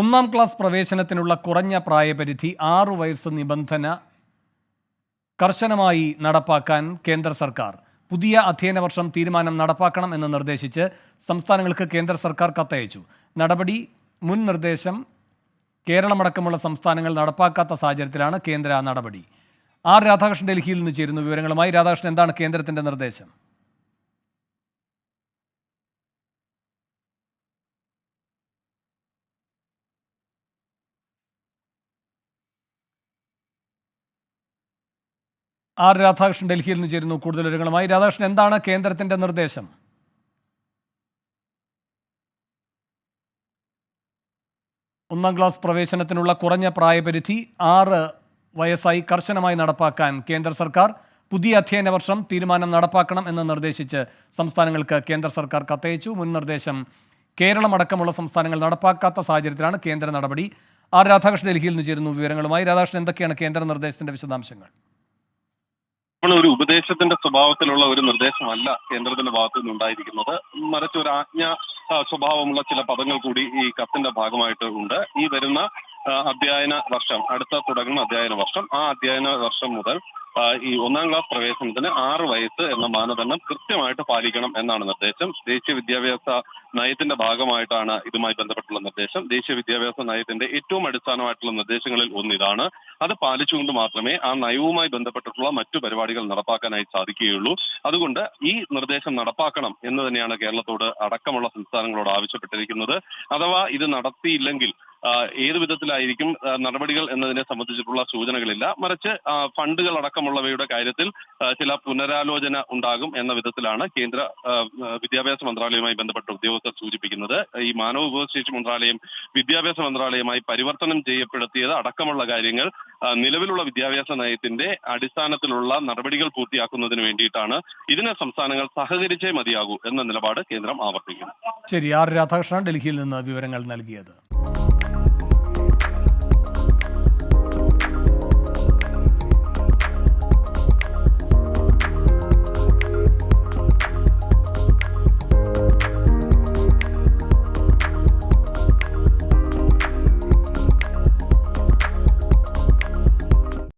ഒന്നാം ക്ലാസ് പ്രവേശനത്തിനുള്ള കുറഞ്ഞ പ്രായപരിധി ആറു വയസ്സ് നിബന്ധന കർശനമായി നടപ്പാക്കാൻ കേന്ദ്ര സർക്കാർ. പുതിയ അധ്യയന വർഷം തീരുമാനം നടപ്പാക്കണം എന്ന് നിർദ്ദേശിച്ച് സംസ്ഥാനങ്ങൾക്ക് കേന്ദ്ര സർക്കാർ കത്തയച്ചു. നടപടി മുൻ നിർദ്ദേശം കേരളമടക്കമുള്ള സംസ്ഥാനങ്ങൾ നടപ്പാക്കാത്ത സാഹചര്യത്തിലാണ് കേന്ദ്ര നടപടി. ആർ രാധാകൃഷ്ണൻ ഡൽഹിയിൽ നിന്ന് ചേരുന്നു വിവരങ്ങളുമായി രാധാകൃഷ്ണൻ എന്താണ് കേന്ദ്രത്തിന്റെ നിർദ്ദേശം? ആർ രാധാകൃഷ്ണൻ ഡൽഹിയിൽ നിന്ന് ചേരുന്നു കൂടുതൽ വിവരങ്ങളുമായി. രാധാകൃഷ്ണൻ എന്താണ് കേന്ദ്രത്തിന്റെ നിർദ്ദേശം? ഒന്നാം ക്ലാസ് പ്രവേശനത്തിനുള്ള കുറഞ്ഞ പ്രായപരിധി ആറ് വയസ്സായി കർശനമായി നടപ്പാക്കാൻ കേന്ദ്ര സർക്കാർ പുതിയ അധ്യയന വർഷം തീരുമാനം നടപ്പാക്കണം എന്ന് നിർദ്ദേശിച്ച് സംസ്ഥാനങ്ങൾക്ക് കേന്ദ്ര സർക്കാർ കത്തയച്ചു. മുൻ നിർദ്ദേശം കേരളമടക്കമുള്ള സംസ്ഥാനങ്ങൾ നടപ്പാക്കാത്ത സാഹചര്യത്തിലാണ് കേന്ദ്ര നടപടി. ആർ രാധാകൃഷ്ണൻ ഡൽഹിയിൽ നിന്ന് ചേരുന്നു വിവരങ്ങളുമായി. രാധാകൃഷ്ണൻ എന്തൊക്കെയാണ് കേന്ദ്ര നിർദ്ദേശത്തിന്റെ വിശദാംശങ്ങൾ? നമ്മൾ ഒരു ഉപദേശത്തിന്റെ സ്വഭാവത്തിലുള്ള ഒരു നിർദ്ദേശമല്ല കേന്ദ്രത്തിന്റെ ഭാഗത്തു നിന്നുണ്ടായിരിക്കുന്നത് മറിച്ച് ഒരു ആജ്ഞ സ്വഭാവമുള്ള ചില പദങ്ങൾ കൂടി ഈ കത്തിന്റെ ഭാഗമായിട്ട് ഉണ്ട്. ഈ വരുന്ന അധ്യയന വർഷം അടുത്ത തുടങ്ങുന്ന അധ്യയന വർഷം ആ അധ്യയന വർഷം മുതൽ ഈ ഒന്നാം ക്ലാസ് പ്രവേശനത്തിന് ആറ് വയസ്സ് എന്ന മാനദണ്ഡം കൃത്യമായിട്ട് പാലിക്കണം എന്നാണ് നിർദ്ദേശം. ദേശീയ വിദ്യാഭ്യാസ നയത്തിന്റെ ഭാഗമായിട്ടാണ് ഇതുമായി ബന്ധപ്പെട്ടുള്ള നിർദ്ദേശം. ദേശീയ വിദ്യാഭ്യാസ നയത്തിന്റെ ഏറ്റവും അടിസ്ഥാനമായിട്ടുള്ള നിർദ്ദേശങ്ങളിൽ ഒന്ന് ഇതാണ്. അത് പാലിച്ചുകൊണ്ട് മാത്രമേ ആ നയവുമായി ബന്ധപ്പെട്ടിട്ടുള്ള മറ്റു പരിപാടികൾ നടപ്പാക്കാനായി സാധിക്കുകയുള്ളൂ. അതുകൊണ്ട് ഈ നിർദ്ദേശം നടപ്പാക്കണം എന്ന് തന്നെയാണ് കേരളത്തോട് അടക്കമുള്ള സംസ്ഥാനങ്ങളോട് ആവശ്യപ്പെട്ടിരിക്കുന്നത്. അഥവാ ഇത് നടത്തിയില്ലെങ്കിൽ ഏത് വിധത്തിലായിരിക്കും നടപടികൾ എന്നതിനെ സംബന്ധിച്ചിട്ടുള്ള സൂചനകളില്ല. മറിച്ച് ഫണ്ടുകൾ അടക്കമുള്ളവയുടെ കാര്യത്തിൽ ചില പുനരാലോചന ഉണ്ടാകും എന്ന വിധത്തിലാണ് കേന്ദ്ര വിദ്യാഭ്യാസ മന്ത്രാലയവുമായി ബന്ധപ്പെട്ട ഉദ്യോഗസ്ഥർ സൂചിപ്പിക്കുന്നത്. ഈ മാനവ വിഭവശേഷി മന്ത്രാലയം വിദ്യാഭ്യാസ മന്ത്രാലയമായി പരിവർത്തനം ചെയ്യപ്പെടുത്തിയത് അടക്കമുള്ള കാര്യങ്ങൾ നിലവിലുള്ള വിദ്യാഭ്യാസ നയത്തിന്റെ അടിസ്ഥാനത്തിലുള്ള നടപടികൾ പൂർത്തിയാക്കുന്നതിന് വേണ്ടിയിട്ടാണ് ഇതിനെ സംസ്ഥാനങ്ങൾ സഹകരിച്ചേ മതിയാകൂ എന്ന നിലപാട് കേന്ദ്രം ആവർത്തിക്കുന്നു. ശരി ആർ രാധാകൃഷ്ണൻ ഡൽഹിയിൽ നിന്ന് വിവരങ്ങൾ നൽകിയത്.